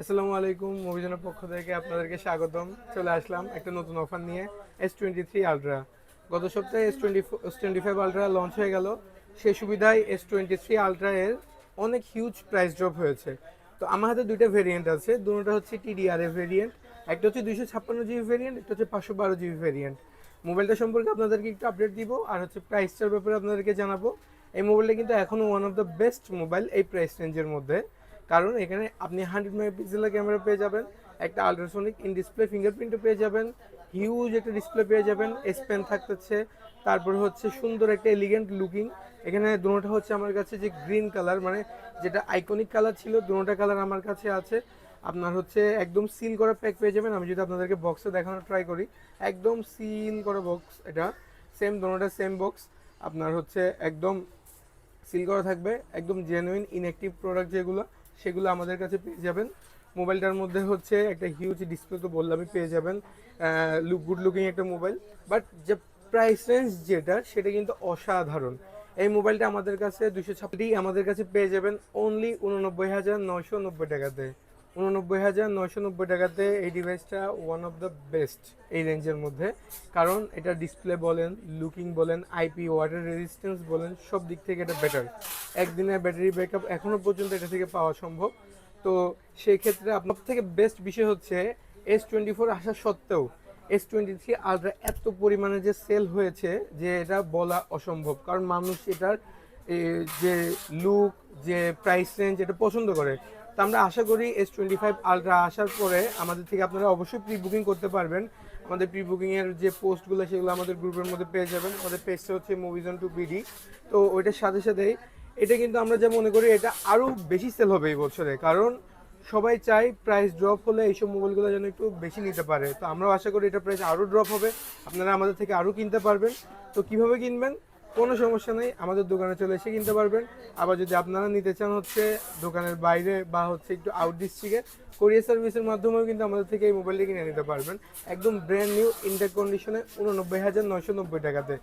আসসালামু আলাইকুম মুভিজনের পক্ষ থেকে আপনাদেরকে স্বাগতম। চলে আসলাম একটা নতুন অফার নিয়ে এস টোয়েন্টি থ্রি আলট্রা গত সপ্তাহে S twenty S twenty five ultra launch হয়ে গেল। সে সুবিধায় এস টোয়েন্টি থ্রি আলট্রা এর অনেক হিউজ প্রাইস ড্রপ হয়েছে। তো আমার হাতে দুইটা ভেরিয়েন্ট আছে। দুটোটা হচ্ছে টিডিআর এর ভেরিয়েন্ট একটা হচ্ছে দুইশো ছাপ্পান্ন জিবি ভেরিয়েন্ট একটা হচ্ছে পাঁচশো বারো জিবি ভেরিয়েন্ট মোবাইলটা সম্পর্কে আপনাদেরকে একটু আপডেট দিব, আর হচ্ছে প্রাইসটার ব্যাপারে আপনাদেরকে জানাব। এই মোবাইলটা কিন্তু এখনও one of the best mobile এই প্রাইস রেঞ্জের মধ্যে। কারণ এখানে আপনি হান্ড্রেড মেগাপিক্সেলের ক্যামেরা পেয়ে যাবেন, একটা আলট্রাসনিক ইন ডিসপ্লে ফিঙ্গারপ্রিন্টও পেয়ে যাবেন হিউজ একটা ডিসপ্লে পেয়ে যাবেন এস পেন থাকতেছে, তারপরে হচ্ছে সুন্দর একটা এলিগেন্ট লুকিং এখানে দুটোটা হচ্ছে আমার কাছে যে গ্রিন কালার মানে যেটা আইকনিক কালার ছিল, দুটোটা কালার আমার কাছে আছে। আপনার হচ্ছে একদম সিল করা প্যাক পেয়ে যাবেন, আমি যদি আপনাদেরকে বক্সে দেখানোর ট্রাই করি, একদম সিল করা বক্স এটা সেম দুটোটা সেম বক্স আপনার হচ্ছে একদম সিল করা থাকবে, একদম জেনুইন ইনঅ্যাক্টিভ প্রোডাক্ট যেগুলো সেগুলো আমাদের কাছে পেয়ে যাবেন। মোবাইলটার মধ্যে হচ্ছে একটা হিউজ ডিসপ্লে তো বললামই পেয়ে যাবেন। লুক গুড লুকিং একটা মোবাইল। বাট যে প্রাইস রেঞ্জ যেটা, সেটা কিন্তু অসাধারণ। এই মোবাইলটা আমাদের কাছে দুশো ছাপ্পাটি আমাদের কাছে পেয়ে যাবেন অনলি উননব্বই হাজার নয়শো নব্বই টাকাতে। উননব্বই হাজার নয়শো নব্বই টাকাতে এই ডিভাইসটা ওয়ান অফ দ্য বেস্ট এই রেঞ্জের মধ্যে। কারণ এটা ডিসপ্লে বলেন লুকিং বলেন আইপি ওয়াটার রেজিস্ট্যান্স বলেন, সব দিক থেকে এটা বেটার একদিনের ব্যাটারি ব্যাকআপ এখনও পর্যন্ত এটা থেকে পাওয়া সম্ভব। তো সেই ক্ষেত্রে আপনার থেকে বেস্ট বিষয় হচ্ছে এস টোয়েন্টি ফোর আসা সত্ত্বেও এস টোয়েন্টি থ্রি আলট্রা এত পরিমাণে যে সেল হয়েছে যে এটা বলা অসম্ভব। কারণ মানুষ এটার যে লুক যে প্রাইস রেঞ্জ এটা পছন্দ করে। তো আমরা আশা করি এস টোয়েন্টি ফাইভ আলট্রা আসার পরে আমাদের থেকে আপনারা অবশ্যই প্রি বুকিং করতে পারবেন। আমাদের প্রি বুকিংয়ের যে পোস্টগুলো, সেগুলো আমাদের গ্রুপের মধ্যে পেয়ে যাবেন। আমাদের পেজটা হচ্ছে মুভিজন টু বিডি তো ওইটার সাথে সাথেই এটা কিন্তু আমরা যা মনে করি, এটা আরও বেশি সেল হবে এই বছরে। কারণ সবাই চাই প্রাইস ড্রপ হলে এইসব মোবাইলগুলো যেন একটু বেশি নিতে পারে। তো আমরাও আশা করি এটা প্রাইস আরও ড্রপ হবে। আপনারা আমাদের থেকে আরও কিনতে পারবেন। তো কীভাবে কিনবেন? কোনো সমস্যা নেই, আমাদের দোকানে চলে এসে কিনতে পারবেন। আবার যদি আপনারা নিতে চান হচ্ছে দোকানের বাইরে বা হচ্ছে একটু আউট ডিস্ট্রিক্টে কোরিয়ার সার্ভিসের মাধ্যমেও কিন্তু আমাদের থেকে এই মোবাইলটি কিনে নিতে পারবেন। একদম ব্র্যান্ড নিউ ইন্টার কন্ডিশনে উননব্বই হাজার নয়শো নব্বই টাকাতে।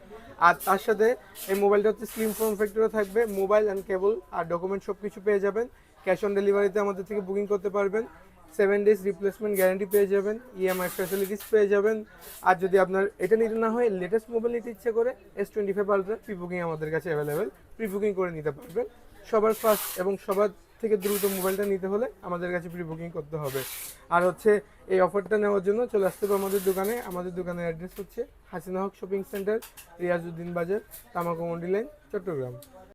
আর তার সাথে এই মোবাইলটা হচ্ছে স্লিম ফর্ম ফ্যাক্টরও থাকবে মোবাইল অ্যান্ড কেবল আর ডকুমেন্ট সব কিছু পেয়ে যাবেন। ক্যাশ অন ডেলিভারিতে আমাদের থেকে বুকিং করতে পারবেন। সেভেন ডেজ রিপ্লেসমেন্ট গ্যারান্টি পেয়ে যাবেন ইএমআই ফ্যাসিলিটিস পেয়ে যাবেন। আর যদি আপনার এটা নিতে না হয় লেটেস্ট মোবাইল নিতে ইচ্ছে করে S twenty five ultra pre booking আমাদের কাছে অ্যাভেলেবেল প্রি বুকিং করে নিতে পারবেন। সবার ফার্স্ট এবং সবার থেকে দ্রুত মোবাইলটা নিতে হলে আমাদের কাছে প্রি বুকিং করতে হবে। আর হচ্ছে, এই অফারটা নেওয়ার জন্য চলে আসতে হবে আমাদের দোকানে। আমাদের দোকানের অ্যাড্রেস হচ্ছে Hasina Haque shopping centre Riazuddin Bazar Tamaku Mondi line Chittagong.